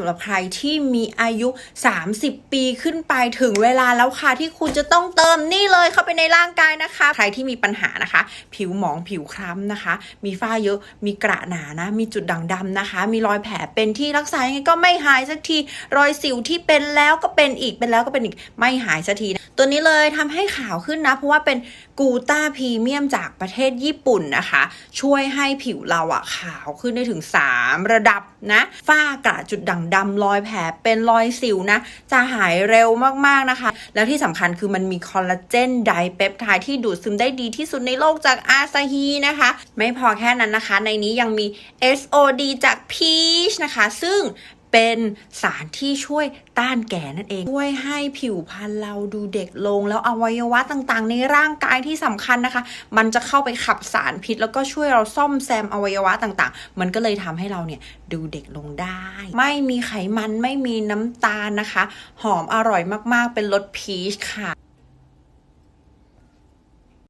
สำหรับใครที่มีอายุ 30 ปีขึ้นไปถึงเวลาแล้วค่ะที่คุณจะต้องเติมนี่เลยเข้าไปในร่างกายนะคะ ใครที่มีปัญหานะคะ ผิวหมองผิวคล้ำนะคะ มีฝ้าเยอะมีกระหนานะ มีจุดด่างดำนะคะ มีรอยแผลเป็นที่รักษายังไงก็ไม่หายสักทีรอยสิวที่เป็นแล้วก็เป็นอีกเป็นแล้วก็เป็นอีกไม่หายสักทีนะตัวนี้เลยทำให้ขาวขึ้นนะ เพราะว่าเป็นกูต้าพรีเมียมจากประเทศญี่ปุ่นนะคะ ช่วยให้ผิวเราอะขาวขึ้นได้ถึง 3 ระดับนะฝ้ากระจุดด่างดำรอยแผลเป็นรอยสิวนะ จะหายเร็วมากๆนะคะ แล้วที่สำคัญคือมันมีคอลลาเจนไดเปปไทด์ที่ดูดซึมได้ดีที่สุดในโลกจากอาซาฮีนะคะ ไม่พอแค่นั้นนะคะ ในนี้ยังมี SOD จากพีชนะคะ ซึ่ง เป็นสารที่ช่วยต้านแก่นั่นเอง ช่วยให้ผิวพรรณเราดูเด็กลง แล้วอวัยวะต่างๆ ในร่างกายที่สำคัญนะคะ มันจะเข้าไปขับสารพิษ แล้วก็ช่วยเราซ่อมแซมอวัยวะต่างๆ มันก็เลยทำให้เราเนี่ยดูเด็กลงได้ ไม่มีไขมันไม่มีน้ำตาลนะคะ หอมอร่อยมากๆ เป็นรสพีชค่ะ